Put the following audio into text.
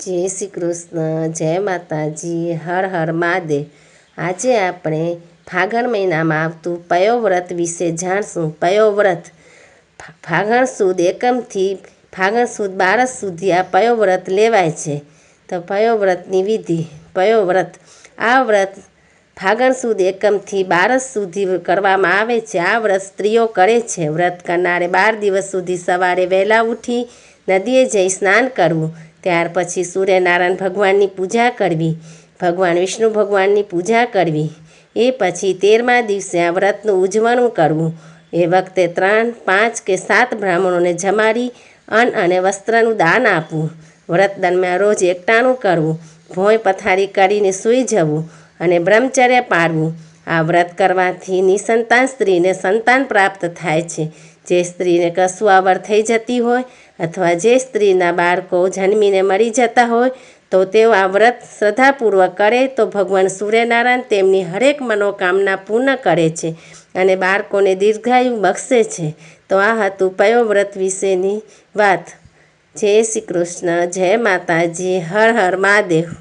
જય શ્રી કૃષ્ણ, જય માતાજી, હર હર મહાદેવ. આજે આપણે ફાગણ મહિનામાં આવતું પયોવ્રત વિશે જાણશું. પયોવ્રત ફાગણ સુદ એકમથી ફાગણ સુદ બારસ સુધી આ પયોવ્રત લેવાય છે. તો પયોવ્રતની વિધિ, પયોવ્રત. આ વ્રત ફાગણ સુદ એકમથી બારસ સુધી કરવામાં આવે છે. આ વ્રત સ્ત્રીઓ કરે છે. વ્રત કરનારે બાર દિવસ સુધી સવારે વહેલા ઉઠી નદીએ જઈ સ્નાન કરવું. ત્યાર પછી સૂર્યનારાયણ ભગવાનની પૂજા કરવી, ભગવાન વિષ્ણુ ભગવાનની પૂજા કરવી, એ પછી તેરમા દિવસે આ વ્રતનું ઉજવણું કરવું. એ વખતે ત્રણ, પાંચ કે સાત બ્રાહ્મણોને જમાડી અન્ન અને વસ્ત્રનું દાન આપવું. વ્રત દરમિયાન રોજ એકટાણું કરવું, ભોંય પથારી કરીને સૂઈ જવું અને બ્રહ્મચર્ય પાળવું આ વ્રત કરવાથી નિસંતાન સ્ત્રીને સંતાન પ્રાપ્ત થાય છે. જે સ્ત્રીને કસુઆવર થઈ જતી હોય અથવા જે સ્ત્રીના બાળકો જન્મીને મરી જતા હોય, તો તેઓ આ વ્રત શ્રદ્ધાપૂર્વક કરે, તો ભગવાન સૂર્યનારાયણ તેમની હરેક મનોકામના પૂર્ણ કરે છે અને બાળકોને દીર્ઘાયુ બક્ષે છે. તો આ હતું પયો વ્રત વિશેની વાત. જય શ્રી કૃષ્ણ, જય માતાજી, હર હર મહાદેવ.